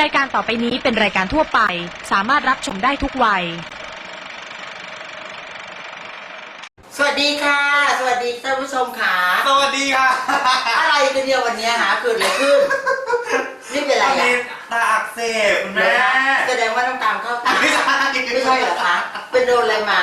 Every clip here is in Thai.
รายการต่อไปนี้เป็นรายการทั่วไป สามารถรับชมได้ทุกวัย สวัสดีค่ะ สวัสดีท่านผู้ชมค่ะ สวัสดีค่ะอะไรกันเนี่ยวันเนี้ยหาเกิดอะไรขึ้น นี่เป็นอะไรวันนี้อะตาอักเสบคุณแม่แสดงว่าน้ำตาลเข้าตาไม่ใช่ไม่ใช่เหรอคะ เป็นโดนอะไรมา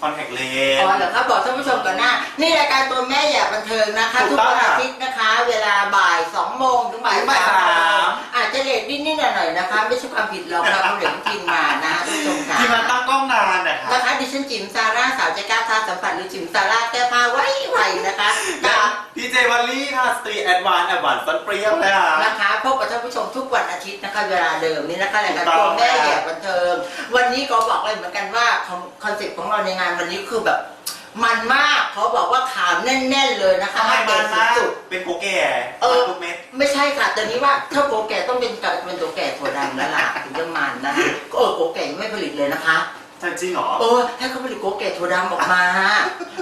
คอนแทคเลอ๋นอเหรอครับบอกท่านผู้ชมก่อนหน้า นี่รายการตัวแม่อยากบันเทิงนะคะ ถูทุกกต้องวันค่ะอาทิตย์นะคะ เวลาบ่ายสองโมงถึงบ่ายถึงบ่ายสามสามโมงอาจจะเลทนิดๆหน่อยๆนะคะ ไม่ใช่ความผิดเราค่ะเพราะเด็กทีมงานนะท่านผู้ชมค่ะที่มาตั้งกล้องนานนะคะ นะคะดิฉันจิ๋มซาร่าสาวใจกล้าทาสัมผัสหรือจิ๋มซาร่าแก้ผ้าไว้ไวนะคะกับพีเจวัลลี่ค่ะสตรีแอดวานแอดวานฟันเปรี้ยวเลยค่ะ นะคะพบกับท่านผู้ชมทุกวันอาทิตย์นะคะ เวลาเดิมนี่นะคะรายการถูกต้ตัอวงแม่ค่ะแย่บันเทิง วันนี้ก็บอกเลยเหมือนกันว่าคอนเซ็ปต์ของเราในงานวันนี้คือแบบ มันมากเขาบอกว่าข่าวแน่น ๆ เลยนะคะทำไมอัปเดมัตนมากสุด เป็นโกแก่เออมันทุกเม็ด ๆไม่ใช่ค่ะตอนนี้ว่าถ้าโกแก่ต้องเป็นกับเป็นตัวแก่ถั่วดำแล้วล่ะถึงจะมันนะคะก็เออโกแก่ยังไม่ผลิตเลยนะคะ จริงเหรอ เออให้เขาผลิตโกแก่ถั่วดำออกมา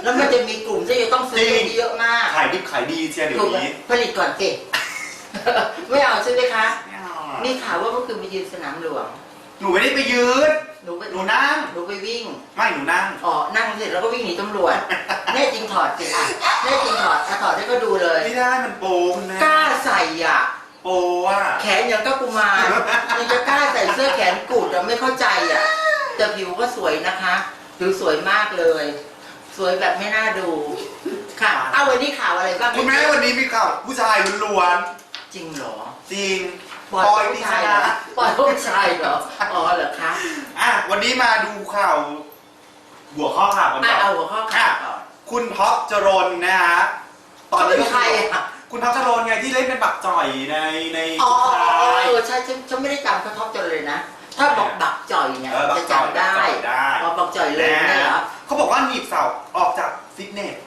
แล้วมันจะมีกลุ่มที่จะต้องซื้อจริง เยอะมากขายดิบขายดีเชียร์เดี๋ยถูวกไหมนี้ผลิตก่อนสิ ไม่เอาใช่ไหมคะ ไม่เอาอะนี่ข่าวว่าเมื่อคืนไปยืนสนามหลวง หนูไม่ได้ไปยืนหนูไปหนูนั่ง หนูไปวิ่ง ไม่หนูนั่ง อ๋อ นั่งเสร็จแล้วก็วิ่งหนีตำรวจ แน่จริงถอดสิอะแน่จริงถอดอะถอดได้ก็ดูเลย ไม่ได้มันโปคุณแม่กล้าใส่อะ โปอะ แขนอย่างก็กุมารยังจะกล้าใส่เสื้อแขนกุดอะไม่เข้าใจอะ แต่ผิวก็สวยนะคะผิวสวยมากเลย สวยแบบไม่น่าดู ค่ะ เอาวันนี้ข่าวอะไรบ้างคุณแม่วันนี้มีข่าวผู้ชายล้วนจริงเหรอ ๆจริง ปล่อยปอยผู้พิชาชายเหรอปล่อยผู้ชายเหรออ๋อเหรอคะอะวันนี้มาดูข่าวหัวข้อข่าวกันอะก่อนเอาหัวข้อข่าวก่อน คุณท็อปจรนนะฮะตอนเขานี้เป็นก็ใครอะคุณท็อปจรนไงที่เล่นเป็นบักจ่อยในในอ๋อชายเออใช่ฉันฉันไม่ได้จำเขาท็อปจนเลยนะ ถ้าบอกบักจ่อยเนี่ยเออบักจะจ่อยจำได้บักจ่อยได้อ๋อบักจ่อยเลยเนี่ยเหรอ เขาบอกว่าหนีบเสาออกจากฟิตเนส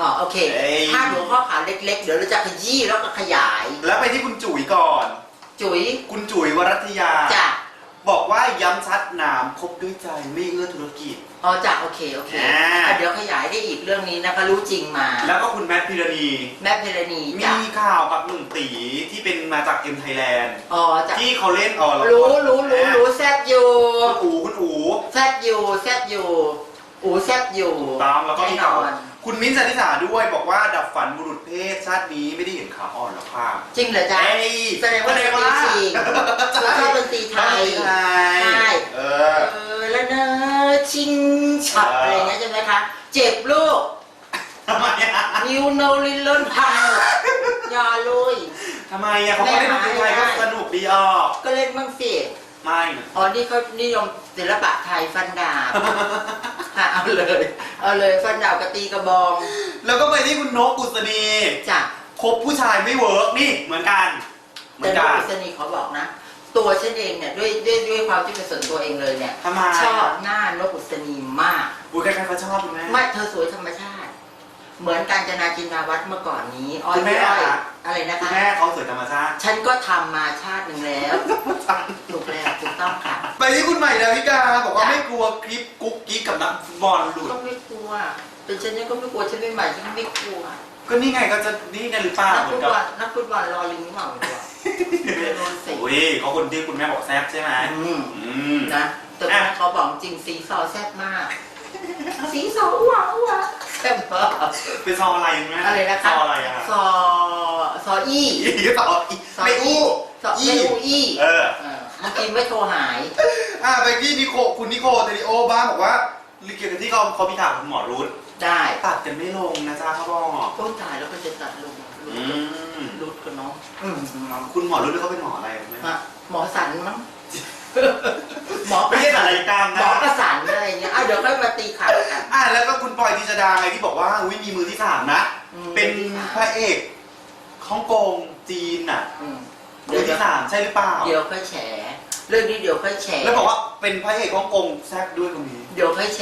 อ๋อโอเคเอ้ย ถ้าหัวข้อข่าวเล็กๆ เดี๋ยวเราจะขยี้แล้วก็ขยาย แล้วไปที่คุณจุ๋ยก่อน จุ๋ยคุณจุ๋ยวรัตยา จ้ะบอกว่าย้ำชัดหนามคบด้วยใจไม่เอื้อธุรกิจ อ๋อจ้ะโอเคโอเคอ่า อะเดี๋ยวขยายได้อีกเรื่องนี้นะคะรู้จริงมา แล้วก็คุณแมทพิรณี แม่เพรณีมีจ้ะข่าวกับหนุ่มตีที่เป็นมาจากเอ็มไทยแลนด์อ๋อจ้ะที่เขาเล่นอ๋อละครู้รู้รู้รู้แซบอยู่ คุณอูคุณอู แซบอยู่แซบอยู่ อูแซบอยู่ตามแล้วก็มีแน่นข่าวอน คุณมิ้นท์สันนิษฐาด้วยบอกว่าดับฝันบุรุษเพศชาตินี้ไม่ได้เห็นขาอ่อนหรอกค่ะจริงเหรอจ๊ะ เอ้ยแสดงว่าดนตรีจริงเราชอบดนตรีไทยไทยใช่ เอเออ อแล้วเนอะชิงฉับอะไรเงี้ยใช่ไหมคะ เจ็บลูกทำไมอะนิวโนลินเลินพังอย่าเลย ทำไมอะเขาก็เล่นดนตรีไทยก็สนุกดีออก ก็เล่นบ้างสิ ไม่นะอ๋อนี่เขานิยมศิลปะไทยฟันดาบ ค่ะเอาเลย เอาเลยฟันดาบกระตีกระบองแล้วก็ไปที่คุณนกอุศนีจ้ะคบผู้ชายไม่เวิร์กนี่เหมือนกัน เหมืแต่อนนกักน อุศนีขอบอกนะ ตัวฉันเองเนี่ยด้วยด้วยด้วยความที่เป็นส่วนตัวเองเลยเนี่ยทำไม ชอบหน้านกอุศนีมากอุ้ยใครๆเขาชอบคุณแม่ ไม่เธอสวยธรรมชาติ เหมือนการจนาจินดาวัฒน์เมื่อก่อนนี้อ้อยคุณแม่อ้อยอะอะไรนะคุณคะ แม่เขาสวยธรรมชาติฉันก็ทำมาชาติหนึ่งแล้วถูกแล้วถูกต้องค่ะ ไปที่คุณใหม่ดาวิกาบอกว่าจ้ะ ไม่กลัวคลิปกุ๊กกิ๊กกับนักฟุตบอลหลุด ก็ไม่กลัวเป็นฉันยังก็ไม่กลัวฉันไม่ใหม่ฉันไม่กลัวก็นี่ไงก็จะนี่ไงหรือเปล่านักเหมืฟุอนตกับบอลนักฟุตบอลรอลิงหรือเปล่าไม่รู้อะโดนสิโอ้ยเขาคนที่คุณแม่บอกแซ่บใช่ไหมอืมอืม นะแต่แม่เขาบอกจริงสีซอแซ่บมาก สีซออ้วอ้วแซ่บมากเป็นซออะไรคุณแม่อะไรนะคะซออะไรอะซอซออี้ อีซออีซอไม่อู้ ซอไม่อู้อี้เออเออ เมื่อกี้ไม่โทรหาย อ่าไปที่นิโคคุณนิโคเทริโอบ้างบอกว่าเกี่ยวกับที่เขาเขาพิถามคุณหมอรุธได้ตัดกันไม่ลงนะจ๊ะเขาบอกโอ้ตายแล้วก็จะตัดลงรุดอืมรุดกันเนาะอืมคุณหมอรุธเขาเป็นหมออะไรคุณแม่ฮะหมอสันมั้ง หมอไม่ใช่ศัลยกรรมหมนะอประสานอะไรเงี้ยอะเดี๋ยวค่อยมาตีข่าวกัน อ่าแล้วก็คุณปอยทิชดาไงที่บอกว่าอุ้ยมีมือที่สามนะ อืม เป็นพระเอกฮ่องกงจีนน่ะ อืมมืเดี๋ยวอเดี๋ยที่วสามใช่หรือเปล่า เดี๋ยวค่อยแฉเรื่องนี้เดี๋ยวค่อยแฉแล้วบอกว่า เป็นพระเอกฮ่องกงแซ่บด้วยคนนี้ เดี๋ยวค่อยแฉ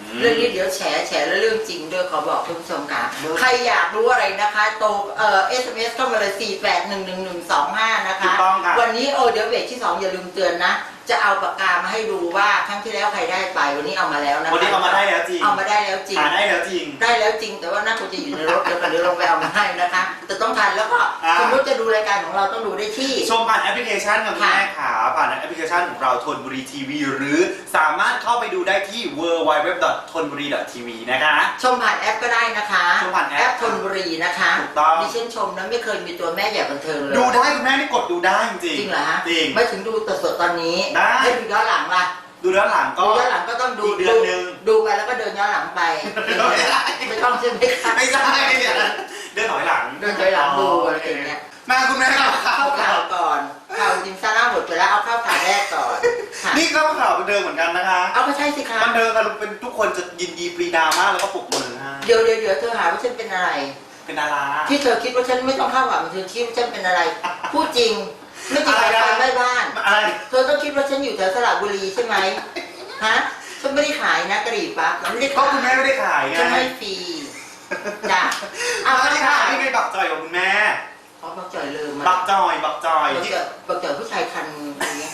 อืมเรื่องนี้เดี๋ยวแฉแฉแล้วเรื่องจริงด้วยขอบอกคุณผู้ชมค่ะเรื่องใครอยากรู้อะไรนะคะ โตเอ่อ SMS เข้ามาเลย4 8 1 1 1 2 5นะถูคะกต้องค่ะ วันนี้โอ้เดี๋ยวเบรกที่2อย่าลืมเตือนนะ จะเอาปากกามาให้ดูว่าครั้งที่แล้วใครได้ไปวันนี้เอามาแล้วนะคะวันนี้เอามาได้แล้วจริงเอามาได้แล้วจริงหาได้แล้วจริง ได้แล้วจริง แต่ว่าน่าควรจะอยู่ในรถเดี๋ยวเดี๋ยวลงไปเอามาให้นะคะแต่ต้องทันแล้วก็อ่าคุณนุชจะดูรายการของเราต้องดูได้ที่ ชมผ่านแอปพลิเคชันค่ะคุณค่ะ แม่ขาผ่านแอปพลิเคชันของเราทนบุรีทีวีหรือสามารถเข้าไปดูได้ที่ w w w t o n b u r i t v นะคะ ชมผ่านแอปก็ได้นะคะชมผ่านแอป ธนบุรีนะคะ ถูก ต้อง ดิฉันชมนะไม่เคยมีตัวแม่ใหญ่บันเทิงเลย ดูได้คุณแม่นี่กดดูได้จริงจริงเหรอฮะจริง ไม่ถึงดูแต่สดตอนนี้ได้ ให้ดูย้อนหลังล่ะดูแล้วหลังก็ ดูย้อนหลังก็ต้องดูอีกเดือนหนึ่ง ดูไปแล้วก็เดินย้อนหลังไป ไม่ต้องใช่ไหมคะไม่ใช่เนี่ยเดินถอยหลังเดินถอยหลังดูอะไรอย่างเงี้ย มาคุณแม่ครับเข้าข่าวก่อนข่าวจริงซาร่าหมดไปแล้วเอาเข้าข่าวแรกก่อนค่ะนี่ก็ข่าวบันเทิงเหมือนกันนะคะเอาก็ใช่สิคะบันเทิงกันเป็นทุกคนจะยินดีปรีดามากแล้วก็ปลุกมือให้เดี๋ยวเดี๋ยวเดี๋ยวเธอหาว่าฉันเป็นอะไร เป็นดาราที่เธอคิดว่าฉันไม่ต้องเข้าข่าวบันเธอคิดว่าฉันเป็นอะไร พูดจริง ไม่จริงอะไรใครนะไฟไม่บ้าน อะไรเธอต้องคิดว่าฉันอยู่แถวสระบุรีใช่ไหมฮะฉันไม่ได้ขายนะกะหรี่ปั๊บฉันไม่ได้เพราะขายคุณแม่ไม่ได้ขายไงฉันให้ฟรีจ้ะเอาไม่ไม่ได้ได้ขายขายนี่ไงบักจอยกับคุณแม่เขาบอกจ่อยลืมบัมากจอยบักจอยบอกที่จ่อยบอกจ่อยผู้ชายคันอย่างเงี้ย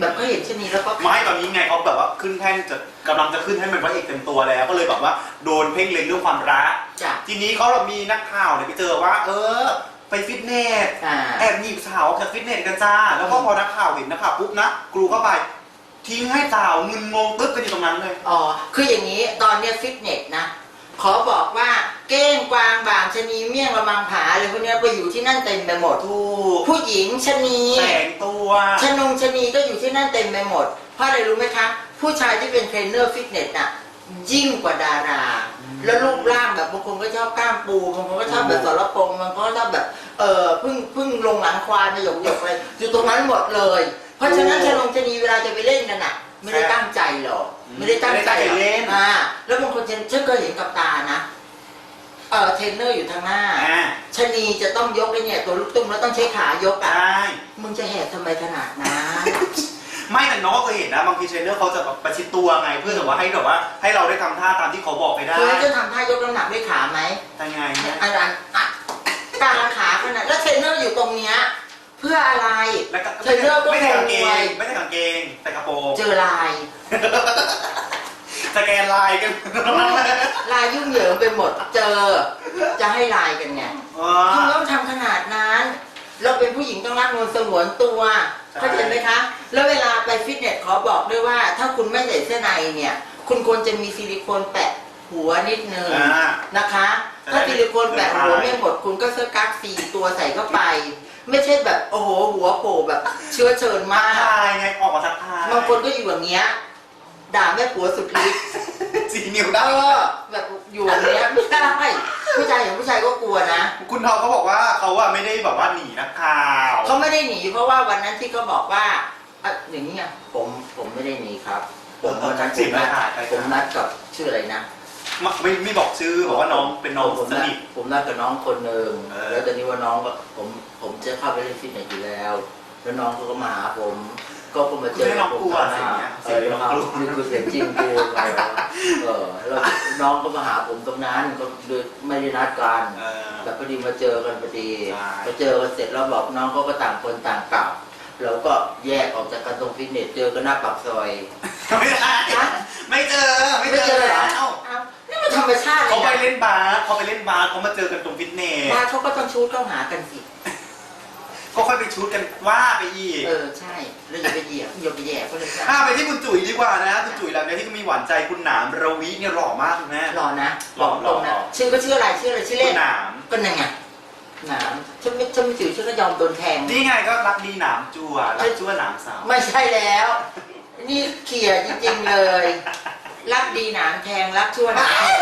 แบบเขาเห็นชะนีแล้วก็ไม่ตอนนี้ไงเขาแบบว่าขึ้นแท่นจะกำลังจะขึ้นให้เป็นพระเอกเต็มตัวแล้ว ก็เลยแบบว่าโดนเพ่งเล็งเรื่องความรักจ้ะ ทีนี้เขาแบบมีนักข่าวเนี่ยไปเจอว่า เออ ไปฟิตเนสอ่า แอบหยิบสาวออกจากฟิตเนสกันจ้า แล้วก็พอนักข่าวเห็นนักข่าวปุ๊บนะกรูเข้าไป ทิ้งให้สาวมึนงงตึ๊บกันอยู่ตรงนั้นเลย อ๋อ คืออย่างนี้ตอนเนี้ยฟิตเนสนะ ขอบอกว่าเก้งกวางบางชะนีเมี่ยงระมังผาอะไรพวกเนี้ยไปอยู่ที่นั่นเต็มไปหมด ถูกผู้หญิงชะนีแสงตัว ชะนงชะนีก็อยู่ที่นั่นเต็มไปหมด เพราะอะไรรู้ไหมคะ ผู้ชายที่เป็นเทรนเนอร์ฟิตเนสน่ะ ยิ่งกว่าดารา แล้วรูปร่างแบบบางคนก็ชอบกล้ามปูบางคนก็ชอบแบบสรพงษ์บางคนก็ชอบแบบเออเพิ่งเพิ่งลงหลังควายมาหยกหยกอะไรอยู่ตรงนั้นหมดเลย เพราะฉะนั้นชะนงชะนีเวลาจะไปเล่นกันน่ะ ไม่ได้ตั้งใจหรอกไม่ได้ตั้งใจหรอกเล่นอ่าแล้วบางคนฉันฉันก็เห็นกับตานะเออเทรนเนอร์อยู่ทางหน้าอ่าชะนีจะต้องยกไอ้เนี่ยตัวลูกตุ้มแล้วต้องใช้ขายกใชอะ่มึงจะแหกทำไมขนาดนั้น ไม่แต่น้องก็เคยเห็นนะบางทีเทรนเนอร์เขาจะแบบประชิดตัวไง เพื่อแบบว่าให้แบบว่าให้เราได้ทำท่าตามที่เขาบอกไปได้เคยจะทำท่ายกน้ำหนักด้วยขาไหมแต่ไงเนี่ยอันนั้นอะกลางขาขนาดแล้วเทรนเนอร์อยู่ตรงเนี้ยเพื่ออะไร แล้วก็เทรนเนอร์ก็ไม่ใส่กางเกมวยงไม่ใส่กางเกงใส่กระโปรงเจอลาย สแกนไลน์กันลายยุ่งเหยิงไปหมดเจอ จะให้ลายกันไงอ๋อทำไมต้องทำขนาดนั้น เราเป็นผู้หญิงต้องรักนวลสงวนตัวใช่ เข้าใจไหมคะ แล้วเวลาไปฟิตเนสขอบอกด้วยว่า ถ้าคุณไม่ใส่เสื้อในเนี่ย คุณควรจะมีซิลิโคนแปะหัวนิดนึงอ่า นะคะจะได้ถ้าซิลิโคนแปะหัวไม่ไม่หมดคุณก็เสื้อกั๊กสี่ตัวใส่เข้าไป ไม่ใช่แบบโอ้โหหัวโผล่แบบเชื้อเชิญมาก ทายไงออกมาทักทายบางคนก็อยู่อย่างเงี้ยด่าแม่ผัวสุดฤทธิ์สีนิ้วเอได้อแบบอยู่อย่างเงี้ยไม่ได้ผู้ชายอย่างผู้ชายก็กลัวนะคุณทองเขาบอกว่าเขาอะไม่ได้แบบว่าหนีนักข่าว เขาไม่ได้หนีเพราะว่าวันนั้นที่เขาบอกว่า อะอย่างนี้ยผมผมไม่ได้หนีครับ ผมวันนั้นผมนัดผมนัดกับชื่ออะไรนะ ไม่ไม่ไม่บอกชื่อบอกว่าน้องเป็นน้องผมสนัดนิท ผมนัดกับน้องคนหนึ่งเออ แล้วตอนนี้ว่าน้องก็ผมผมจะเข้าไปเล่นฟิตเนสอยู่แล้ว แล้วน้องเขาก็มาหาผม ก็ก็มาเจอให้น้องผมกลัวข้างหสิ่งน้าเนี้ยเอสิ่งอที่น้องน้องกลัวนี่คือเสียงจริงกูเออเออแล้วน้องก็มาหาผมตรงนั้นก็เลยไม่ได้นัดกัน เออแต่พอดีมาเจอกันพอดีใช่ มาเจอกันเสร็จแล้วบอกน้องเขาก็ต่างคนต่างกลับ แล้วก็แยกออกจากกันตรงฟิตเนสเจอกันหน้าปากซอย ไม่ได้ไม่เจอไม่เจอเหรแล้อวเอ้านี่มันธรรมชาติเลเขายไปนะเล่นบาสเขาไปเล่นบาสเขามาเจอกันตรงฟิตเนสบ้านเขาก็ต้องชูดเข้าหากันสิก็ค่อยไปชุดกันว่าไปอีกเออใช่แล้วอย่าไปเหยียบอย่าไปแย่เขาเลยจ้ะอ่าไปที่คุณจุ๋ยดีกว่านะคุณจุ๋ยแล้วเนี่ยที่ก็มีหวานใจคุณหนามระวิเนี่ยหล่อมากคุณแม่รอนะรอตรงนะรอชื่อก็ชื่ออะไรชื่ออะไรชื่อคุเล่ณนหนามก็นั่นไง หนามฉันไม่ฉันไม่ถือฉันก็ยอมโดนแทง นี่ไงก็รักดีหนามจั่วรักจั่วหนามสาวไม่ใช่แล้ว นี่เขี่ยจริงๆเลย รักดีหนามแทงรักชั่วหนามแทง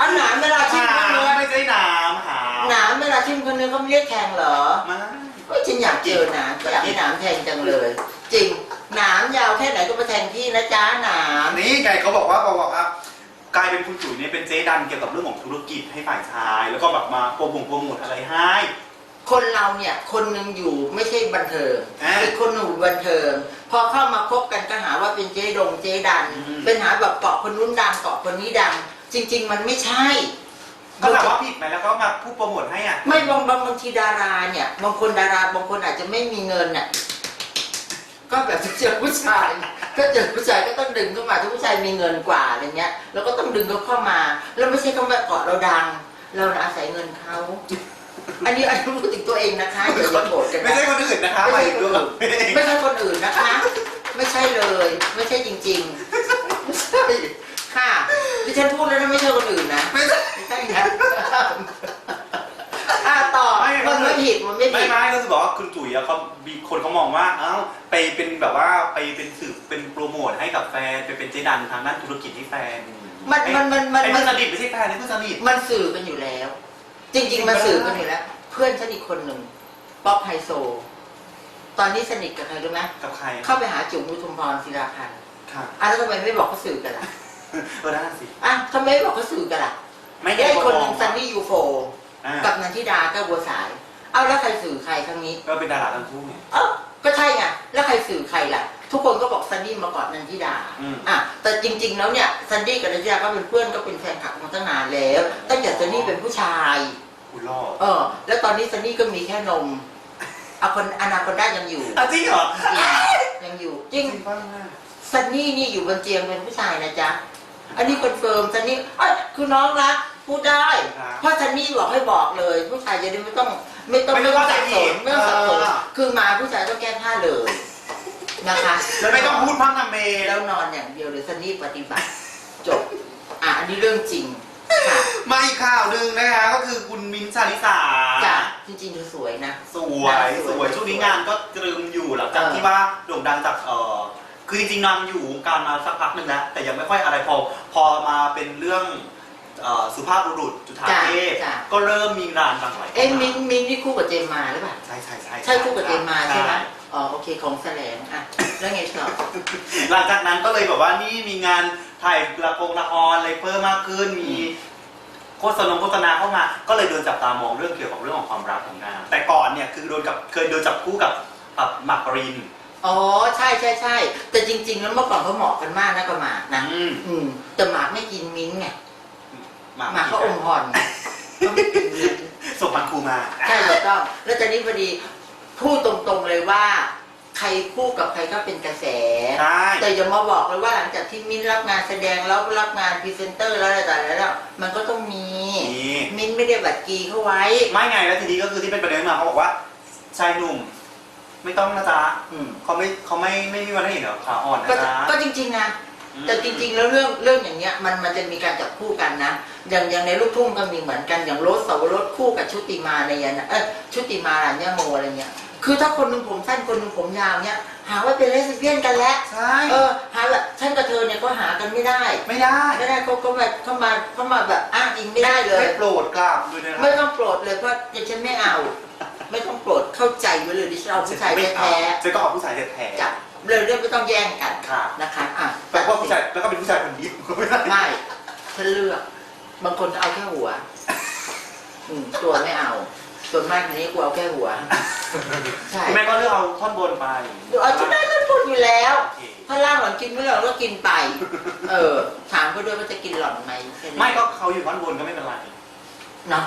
อันหนามเวลาทิ่มหาคนเนื้อไม่ใช่หนามหาหนามเวลาทิ่มคนเนื้อเขาไม่เรียกแทงเหรอ มาเฮ้ยฉันอยากเจอหนามอยากให้หนามแทงจังเลย จริงหนามยาวแค่ไหนก็มาแทงพี่นะจ๊ะหนาม นี่ไงเขาบอกว่าบอกว่า กลายเป็นคุณจุ๋ยเนี่ยเป็นเจ๊ดันเกี่ยวกับเรื่องของธุรกิจให้ฝ่ายชาย แล้วก็แบบมาโปรโมทโปรโมทอะไรให้ คนเราเนี่ยคนหนึ่งอยู่ไม่ใช่บันเทิงอะอีกคนหนึ่งอยู่บันเทิง พอเข้ามาคบกันก็หาว่าเป็นเจ๊ดงเจ๊ดัน อืม เป็นหาแบบเกาะคนนู้นดังเกาะคนนี้ดัง จริง ๆ มันไม่ใช่ ก็ถามว่าผิดไหมแล้วก็มาพูดโปรโมทให้อะ ไม่บางบางบางทีดาราเนี่ยบางคนดาราบางคนอาจจะไม่มีเงินน่ะ ก็แบบเจอผู้ชายก็เจอผู้ชายก็ต้องดึงเข้ามาถ้าผู้ชายมีเงินกว่าอะไรเงี้ยเราก็ต้องดึงเขาเข้ามา แล้วไม่ใช่เขามาเกาะเราดัง เราน่ะอาศัยเงินเขาอันนี้อันนี้พูดถึงตัวเองนะคะอย่าอย่าโกรธกันไม่นะ ใช่คนอื่นนะคะไม่หมายใช่ถึงคนตัวอื่นไม่ได้ไม่ใช่คนอื่นนะคะ ไม่ใช่เลย ไม่ใช่จริงๆไม่ใช่ค่ะที่ฉันพูดแล้วนะไม่ใช่คนอื่นนะไม่ใช่ไม่ใช่นะ อะต่อมันไม่ผิดมันไม่ไม่ผิด ไม่ก็คือบอกว่าคุณจุ๋ยอะเขามีคนเขามองว่าเอ้าไปเป็นแบบว่าไปเป็นสื่อเป็นโปรโมทให้กับแฟนไปเป็นเจดันทางด้านธุรกิจให้แฟนมันมันมันมัน ไอ้มัเพื่อนนสนิทไม่ใช่แฟนไอ้เพื่อนสนิท มันสื่อกันอยู่แล้ว จริง ๆ มันสื่อกันอยู่แล้ว เพื่อนฉันอีกคนหนึ่งป๊อปไฮโซ ตอนนี้สนิทกับใครรู้ไหมกับใครเข้าไปหาจุ๋มอุทุมพรศิลาพันธ์ค่ะอะแล้วทำไมไม่บอกเขาสื่อกันล่ะเออได้สิอะทำไมไม่บอกเขาสื่อกันล่ะไม่ได้ได้คนหนึ่งซันนี่ยูโฟ อ่ากับนันทิดาก็บัวสาย เอาแล้วใครสื่อใครครั้งนี้ ก็เป็นดาราทั้งคู่ไง เออก็ใช่ไง แล้วใครสื่อใครล่ะ ทุกคนก็บอกซันนี่มาก่อนนันทิดาอืม อะแต่จริง ๆ แล้วเนี่ยซันนี่กับนันทิดาก็เป็นเพื่อนก็เป็นแฟนคลับมาตั้งนานแล้ว ตั้งแต่ซันนี่เป็นผู้ชาย คุณรอดเออ แล้วตอนนี้ซันนี่ก็มีแค่นมเอาคนอนาคอนด้ายังอยู่ อะจริงเหรอยังอยู่ จริงจริงป่ะซันนี่นี่อยู่บนเตียงเป็นผู้ชายนะจ๊ะ อันนี้คอนเฟิร์มซันนี่เอ้ยคือน้องรัก พูดได้เพราะซันนี่บอกให้บอกเลย ผู้ชายจะได้ไม่ต้องไม่ต้องไม่ต้องสับสนไม่ต้องสับสนคือมาผู้ชายต้องแก้ผ้าเลยนะคะแล้วไม่ต้องพูดพังทำเมแล้แล้ววนอนอย่างเดียวเลยซันนี่ปฏิบัติจบอะอันนี้เรื่องจริงค่ะมาอีกข่าวหนึ่งนะคะก็คือคุณมิ้นท์ชาลิสา จ้ะจริงๆเธอสวยนะ สวยสวยช่วงนี้งานก็ตรึมอยู่หลังจากเออ ที่ว่าโด่งดังจากเออคือจริงๆนางอยู่วงการมาสักพักหนึ่งแล้วแต่ยังไม่ค่อยอะไรพอพอมาเป็นเรื่อง เอ่อสุภาพบุรุษจุฑาเทพจ้ะ ก็เริ่มมีงานบางหลายเอ๊ะมินมินนี่คู่กับเจมมาหรือเปล่า ใช่ใช่ใช่ใช่คู่กับเจมมาใช่ไหมอ๋อโอเคของแสลงอะแล้วไงต่อ หลังจากนั้นก็เลยแบบว่านี่มีงานถ่ายละครละครอะไรเพิ่มมากขึ้นมีโฆษณาโฆษณาเข้ามา ก็เลยโดนจับตามองเรื่องเกี่ยวกับเรื่องของความรักของนางแต่ก่อนเนี่ยคือโดนกับเคยโดนจับคู่กับกับหมากปรินอ๋อใช่ใช่ใช่แต่จริง ๆ แล้วเมื่อก่อนเขาเหมาะกันมากนะกับหมากนะอืม อืมแต่หมากไม่กินมิ้นท์ไง หมากหมากเขาอมห่อนเขาไม่กินมิ้นท์ส่งพันครูมา ใช่ถูกต้อง แล้วตอนนี้พอดีพูดตรงๆเลยว่า ใครคู่กับใครก็เป็นกระแส ใช่ แต่อย่ามาบอกเลยว่าหลังจากที่มิ้นท์รับงานแสดงแล้วรับงานพรีเซนเตอร์แล้วอะไรต่างๆแล้ว มันก็ต้องมี นี่มิ้นท์ไม่ได้บัตรกีเข้าไว้ ไม่ไงแล้วทีนี้ก็คือที่เป็นประเด็นมาเขาบอกว่าชายหนุ่ม ไม่ต้องนะจ๊ะอืม เขาไม่เขาไม่ไม่มีวันให้เห็นหรอกขาอ่อนก็นะจ๊ะก็จริงๆนะ แต่จริงๆ แล้วเรื่องเรื่องอย่างเงี้ยมันมันจะมีการจับคู่กันนะ อย่างอย่างในลูกทุ่งก็มีเหมือนกันอย่างรถสาวรถคู่กับชุติมาในยันนะเออชุติมาหลานย่าโมอะไรเงี้ย คือถ้าคนหนึ่งผมสั้นคนหนึ่งผมยาวเนี้ยหาว่าเป็นเลสเบี้ยนกันแล้วใช่เออหาแบบฉันกับเธอเนี่ยก็หากันไม่ได้ไม่ได้ ไม่ได้เขาก็มาเขามาเขามาแบบอ้างอิงไม่ได้เลย ไม่โปรดกราบด้วยนะไม่ต้องโปรดเลยเพราะดิฉันไม่เอา ไม่ต้องโปรดเข้าใจไว้เลยดิฉันเอาผู้ชายไม่เอแท้เจะก็เอาผู้ชายแท้ๆจับ เลยเรื่องไม่ต้องแย่งกันๆค่ะ นะคะอะแต่ว่าผู้ชายแล้วก็เป็นผู้ชายคนนี้ก็ไม่ได้ไม่ฉันเลือก บางคนเอาแค่หัว อืมตัวไม่เอา ส่วนมากทีนี้กูเอาแค่หัว ใช่คุณแม่ก็เลือกเอาท่อนบนไปเอาที่ได้ก็พูดอยู่แล้ว โอเคถ้าล่างหล่อนกินไม่หล่อนก็กินไป เออ ถามเขาด้วยว่าจะกินหล่อนไหมแค่นี้ไม่ก็เขาอยู่ท่อนบนก็ไม่เป็นไร เนาะ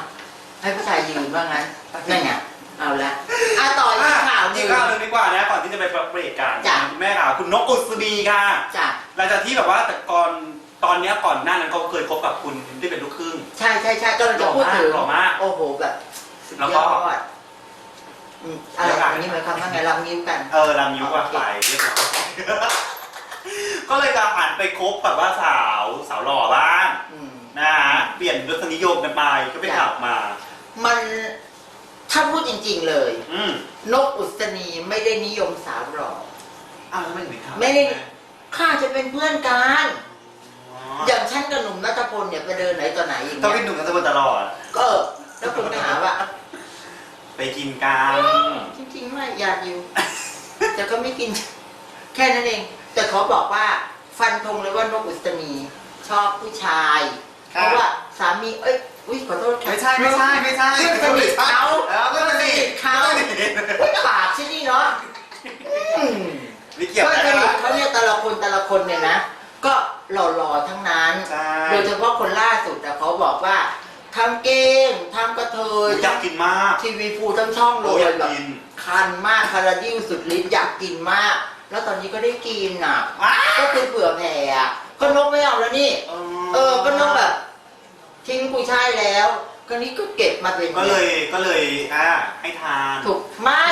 ให้ผู้ชายยืนว่างั้นนั่นไง เอาละอะต่ออีกข่าวหอีนึ่กง ข่าวหนึ่งดีกว่านะก่อนที่จะไปเบรกกันจ้ะ คุณแม่ค่ะคุณนกอุศบีค่ะจ้ะหลังจากที่แบบว่าแต่ก่อนตอนเนี้ยก่อนหน้านั้นเขาเคยคบกับคุณที่เป็นลูกครึ่ง ใช่ใช่ใช่ก็เราจะพูดถึงหล่อมากโอ้โหแบบสุดแล้วยก็ อดอืมอะไรอันนี้หมายความว่าไงเรานิ้วกัน เออรำนิ้วว่าไปเรียบร้อยก็เลยจะหันไปคบแบบว่าสาวสาวหล่อบ้างอืม นะฮะเปลี่ยนรสนิยมกันไปก็ไปขับมา มัน ถ้าพูดจริงๆเลย อืมนกอุศนีไม่ได้นิยมสาวหล่ออ้าวแล้วไม่ถึงข่าวไม่ได้ ข้าจะเป็นเพื่อนกัน อ๋ออย่างฉันกับหนุ่มนัทพลเนี่ยไปเดินไหนต่อไหนอย่างต้องเงี้เป็นยหนุ่มกันตะวันตลอด ก็เออแล้วคุณก็หาว่า ไปกินกันจริงๆไม่อยากอยู่ แต่ก็ไม่กิน แค่นั้นเอง แต่ขอบอกว่า ฟันธงเลยว่านกอุศนีชอบผู้ชาย เพราะว่าสามีเอ้ย อุ้ยขอโทษค่ะไม่ใช่ไม่ใช่ไม่ใช่เพื่อนสนิทเขาเออเพื่อนสนิทเขาอุ้ยปากที่นี่เนาะอืมไม่เกี่ยวเพื่อนนะสนิทเขาเนี่ยแต่ละคนแต่ละคนเนี่ยนะ ก็หล่อๆทั้งนั้นใช่โดยเฉพาะคนล่าสุดอะเขาบอกว่าทั้งเก้งทั้งกระเทยอยากกินมากทีวีฟูทั้งช่องเลโอ้ยอยากแบบกินคันมากคาราดิวสุดฤทธิ์อยากกินมาก แล้วตอนนี้ก็ได้กินอะว้าก็คือเผื่อแผ่อะก็นกไม่เอาแล้วนี่ เออก็นกแบบ ทิ้งกุยช่ายแล้วก็นี้ก็เก็บมาเป็นก็เลยก็เลยอ่าให้ทานถูกไม่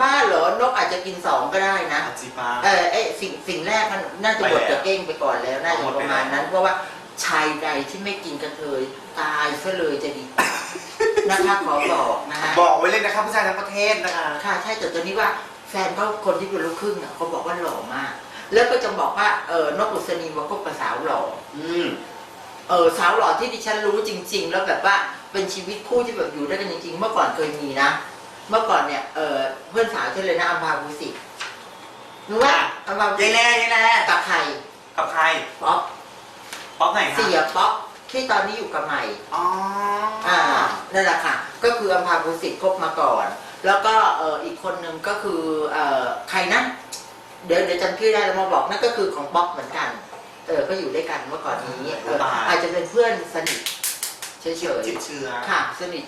บ้าเหรอนกอาจจะกินสองก็ได้นะอาจิปา เออไอสิ่งสิ่งแรกมันน่าจะไปบดแล้วจะเก้งไปก่อนแล้วน่าจะหมดปไประมาณแล้ว นั้น เพราะว่าชายใดที่ไม่กินกระเทยตายซะเลยจะดีกว่านะคะขอบอกนะฮะ บอกไว้เลยนะครับผู้ชายทั้งประเทศนะคะ ค่ะใช่แต่ตัวนี้ว่าแฟนเขาคนที่เป็นลูกครึ่งอะเขาบอกว่าหล่อมาก แล้วก็จะบอกว่าเออนกอุศนีมาคบกับสาวหล่อ อืม เออสาวหล่อที่ดิฉันรู้จริง ๆ แล้วแบบว่าเป็นชีวิตคู่ที่แบบอยู่ด้วยกันจริง ๆ เมื่อก่อนเคยมีนะ เมื่อก่อนเนี่ยเออเพื่อนสาวฉันเลยนะอัมพาภูสิทธิ์รู้ว่าอัมพาภูสิยายทธิ์แล่ยายแล่กับใครกับใครป๊อปป๊อปไหนคะเสียป๊อปที่ตอนนี้อยู่กับใหม่อ๋ออ่านั่นแหละค่ะ ก็คืออัมพาภูสิทธิ์คบมาก่อน แล้วก็เอออีกคนนึงก็คือเออใครนะเดี๋ยวเดี๋ยวจำชื่อได้แล้วมาบอกนั่นก็คือของป๊อปเหมือนกัน เออก็อยู่ด้วยกันเมื่อก่อนนี้เอออาจจะเป็นเพื่อนสนิทเฉยจิตเชื้อๆค่ะ สนิท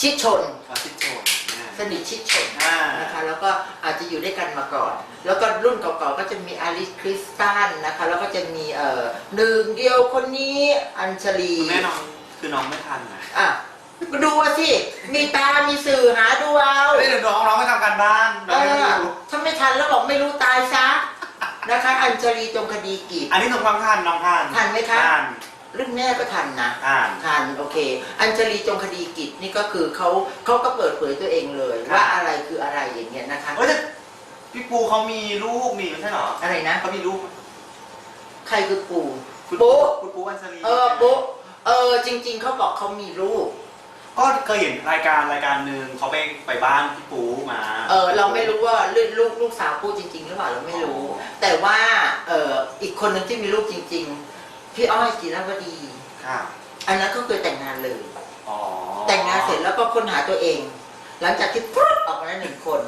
ชิดชนอ๋อจิตโชนเนี่ยสนิทชิดชนอ่านะคะแล้วก็อาจจะอยู่ด้วยกันมาก่อน แล้วก็รุ่นเก่าๆก็จะมีอาริสคริสตันนะคะแล้วก็จะมีเอ่อหนึ่งเดียวคนนี้อัญชลีแม่น้องคือน้องไม่ทันนะอะก็ดูเอาสิ มีตา มีสื่อหาดูเอาไม่ได้เดี๋ยวน้องน้องไม่ทำการบ้านเอน้องไม่อรู้ถ้าไม่ทันแล้วบอกไม่รู้ตายซะ นะคะ อัญชลีจงคดีกีบอันนี้น้องฟังทันน้องทันทันไหมคะทันรุ่นแม่ก็ทันนะทันทันโอเค อัญชลีจงคดีกิจนี่ก็คือเขาเขาก็เปิดเผยตัวเองเลย ครับ ว่าอะไรคืออะไรอย่างเงี้ยนะคะเฮ้ยแต่พี่ปูเขามีลูกนี่ไม่ใช่เหรออะไรนะ เขามีลูกใครคือปู่คุณปุ๊คุณปูอัญชลี เออปุ๊เออจริง ๆเขาบอกเขามีลูก ก็เคยเห็นรายการรายการหนึ่งเขาไปไปบ้านพี่ปูมา เออเราไม่รู้ว่าลูกลูกลูกสาวพูดจริง ๆ หรือเปล่าเราไม่รู้แต่ว่าเอออีกคนหนึ่งที่มีลูกจริง ๆ พี่อ้อยจีรวดี ค่ะอันนั้นก็เคยแต่งงานเลย อ๋อแต่งงานเสร็จแล้วก็ค้นหาตัวเอง หลังจากที่ปุ๊บออกมาแล้วหนึ่งคน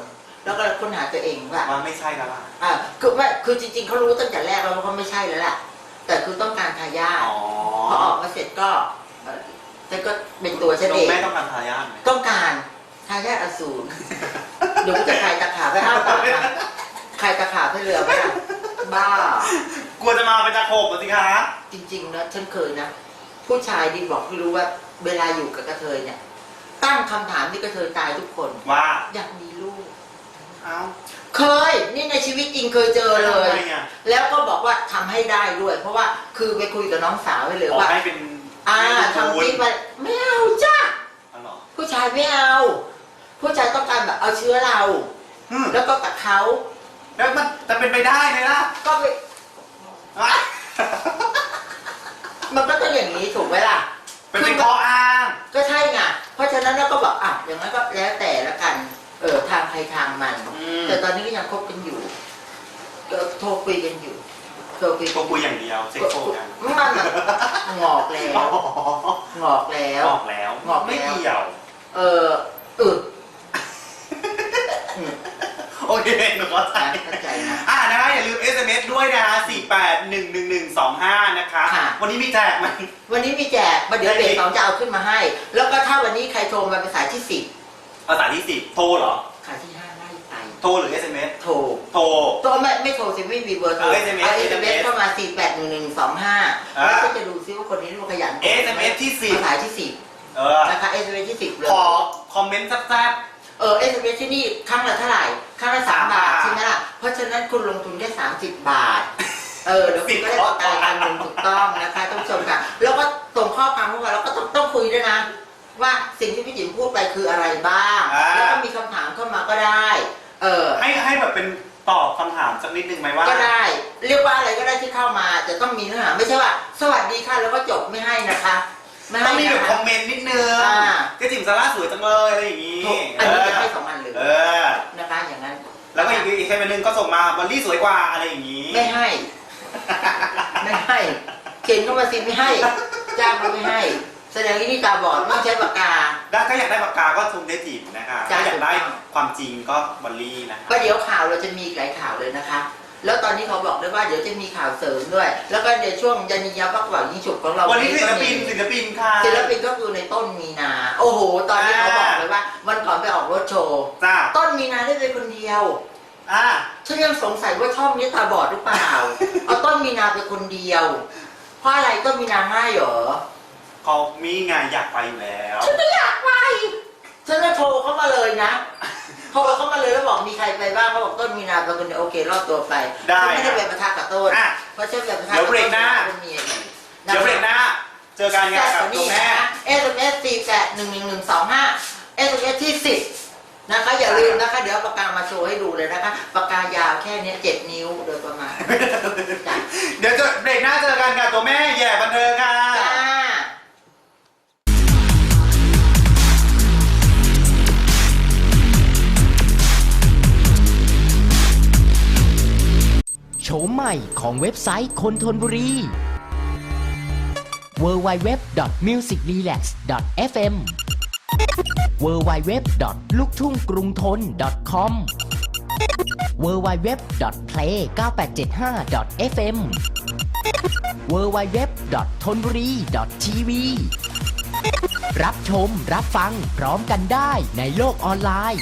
แล้วก็ค้นหาตัวเองว่าว่าไม่ใช่แล้วล่ะอ่าคือไม่คือจริง ๆเขารู้ตั้งแต่แรกแล้วว่าเขาไม่ใช่แล้วล่ะแต่คือต้องการทายาทอ๋อพอออกมาเสร็จก็เอ่อ ฉันก็เป็นตัวฉันน้อเองงแม่ต้องการทายาทไหมต้องการทายาทอสูรเดี๋ยวกูจะขายตะขาบไปอ้าวตากมาขายตะขาบให้เรือไปอะบ้า กลัวจะมาเป็นตะโขบสิคะจริงๆนะฉันเคยนะ ผู้ชายดีบอกให้รู้ว่า เวลาอยู่กับกระเทยเนี่ย ตั้งคำถามที่กระเทยตายทุกคน ว่าอยากมีลูก เอ้าเคย นี่ในชีวิตจริงเคยเจอเลย ทำไมอะแล้วก็บอกว่าทำให้ได้ด้วย เพราะว่าคือไปคุยกับน้องสาวไว้เลยขอว่า ให้เป็น อ่าให้เป็นทำบุญที่ไปไม่เอาจ้าอ๋อเหรอผู้ชายไม่เอา ผู้ชายต้องการแบบเอาเชื้อเรา อืมแล้วก็กับเขาแล้วมันจะเป็นไปได้ไหมล่ะก็ไปอะมันก็ต้องอย่างนี้ถูกไหมล่ะ เป็นเป็นข้ออ้าง ก็ใช่ไงเพราะฉะนั้นเราก็บอกอะอย่างนั้นก็แล้วแต่ละกัน เออทางใครทางมัน อืม แต่ตอนนี้ก็ยังคบกันอยู่ก็โทรคุยกันอยู่ โทรคุยก็คุยอย่างเดียวเซ็กโซกันมันแบบงอกแล้วอ๋องอกแล้วออกแล้ว งอกแล้วไม่เกี่ยว เออเอออืมโอเคหนูเข้าใจเข้าใจนะอ่านะคะอย่าลืม SMS ด้วยนะคะ4811125 นะคะค่ะวันนี้มีแจกไหมวันนี้มีแจกมาเดี๋ยวเบรกสองจะเอาขึ้นมาให้ แล้วก็ถ้าวันนี้ใครโทรมาเป็นสายที่สิบภาษาที่10โทรเหรอสายที่ห้าไล่ไป โทรหรือ SMS โทรโทร โทรไม่ไม่โทรสิไม่มีเบอร์โทรเอา SMS เอา SMS เข้ามาสี่แปดหนึ่งหนึ่งสองห้าอ่า แล้วก็จะดูซิว่าคนนี้มันขยัน SMS ที่มาสายที่สิบ10เออนะคะ SMS ที่สิบเลย ขอคอมเมนต์แซ่บ เออ SMS ที่นี่ครั้งละเท่าไหร่ครั้งละสามบาทบาทใช่ไหมล่ะ เพราะฉะนั้นคุณลงทุนแค่สามสิบบาท เออเดี๋ยวคุณก็ได้ประกันอันหนึ่งถูกต้องนะคะท่านผู้ชมค่ะ แล้วก็ส่งข้อความเข้ามาแล้วก็ต้องต้องคุยด้วยนะ ว่าสิ่งที่พี่จิ๋มพูดไปคืออะไรบ้างแล้วก็มีคำถามเข้ามาก็ได้ เออๆให้ให้แบบเป็นตอบคำถามสักนิดนึงไหมว่า ก็ได้เรียกว่าอะไรก็ได้ที่เข้ามาจะต้องมีเนื้อหาไม่ใช่ว่า สวัสดีค่ะแล้วก็จบไม่ให้นะคะไม่ต้ให้องมีแบบนะคอคะ มเมนต์นิดนึงอ่า เจ๊จิ๋มซาร่าสวยจังเลยอะไรอย่างงี้ถูกอันนี้จะให้สองอันเลยเออ นะคะอย่างนั้นแล้วก็อีกอีกแค่เป็นหนึ่งก็ส่งมาบอลลี่สวยกว่าอะไรอย่างงี้ ไม่ให้ ไม่ให้เขียนเข้ามาสิไม่ให้จ้างก็ไม่ให้ แสดงว่านี่ตาบอดไม่ใช้ปากกา ได้ถ้าอยากได้ปากกาก็ทุนเจ๊จิ๋มนะคะจ้ะ ถ้าอยากได้ถูกต้องความจริงก็บอลลี่นะคะก็เดี๋ยวข่าวเราจะมีอีกหลายข่าวเลยนะคะ แล้วตอนนี้เขาบอกด้วยว่าเดี๋ยวจะมีข่าวเสริมด้วย แล้วก็เดี๋ยวช่วงยันยาปักกว่ายิ่งฉุกของเราวันนี้ศิลปินก็มีศิลปินค่ะศิลปินก็คือในต้นมีนา โอ้โห ตอนนี้เขาอ่าบอกเลยว่าวันก่อนไปออกรถโชว์ จ้าต้นมีนาได้ไปคนเดียวออ่าฉันยังสงสัยว่าช่องนี้ตาบอดหรือเปล่า เอาต้นมีนาไปคนเดียว เพราะอะไรต้นมีนาให้เหรอ เขามีงานอยากไปอยู่แล้ว ฉันไม่อยากไป ฉันจะโทรเข้ามาเลยนะ โทรเข้ามาเลยแล้วบอกมีใครไปบ้างเขาบอกต้นมีนาไปคนเดียวโอเครอดตัวไปได้ฉันไม่ได้ไปประทะกับต้นอะเพราะฉันไปประทะเดี๋ยวเบรกหน้าเป็นเมียอยู่เดี๋ยวเบรกหน้า เจอกันกับกับตัวแม่ เอสเอ็มเอสสี่แปดหนึ่งหนึ่งหนึ่งสองห้าเอสเอ็มเอสที่สิบนะคะอย่าลืมนะคะ เดี๋ยวเอาปากกามาโชว์ให้ดูเลยนะคะปากกายาวแค่เนี้ยเจ็ดนิ้วโดยประมาณจ้ะเดี๋ยวเจอเบรกหน้าเจอกันกับตัวแม่แย่บันเทิงค่ะ จ้า มใหม่ของเว็บไซต์คนทนบุรี www.musicrelax.fm www. ลูกทุ่งกรุงทน .com www.play9875.fm www. ทนบุรี .tv รับชมรับฟังพร้อมกันได้ในโลกออนไลน์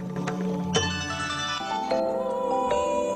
์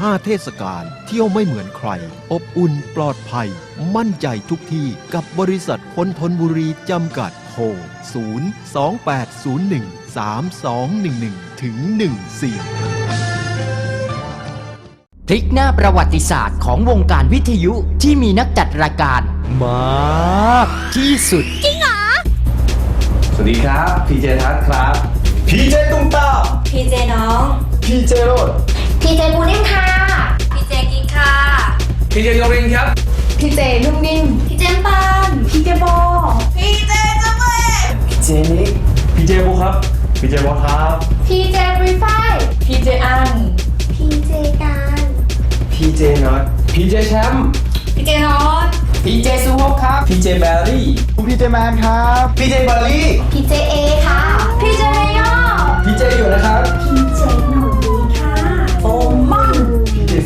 ห้าเทศกาลเที่ยวไม่เหมือนใคร อบอุ่นปลอดภัย มั่นใจทุกที่กับบริษัทคนทนบุรีจำกัดโทร0 2 8 0 1 3 2 1 1 ถึง 14 พลิกหน้าประวัติศาสตร์ของวงการวิทยุที่มีนักจัดรายการมากที่สุดสวัสดีครับพีเจทัศน์ครับพีเจตุ้มตามพีเจน้องพีเจโรด พีเจปูนิ่มค่ะ พีเจกิ๊กค่ะ พีเจโยรินครับ พีเจนุ่มนิ่ม พีเจปานพีเจโบพีเจจเมพีเจนิกพีเจบูครับ พีเจบอสครับ พีเจรีไฟพีเจอัน พีเจการพีเจน็อตพีเจแชมป์พีเจนอตพีเจซูฮกครับพีเจแบรี่พีเจแมนครับพีเจบอลลี่พีเจเอค่ะพีเจเรโยพีเจอยู่นะครับ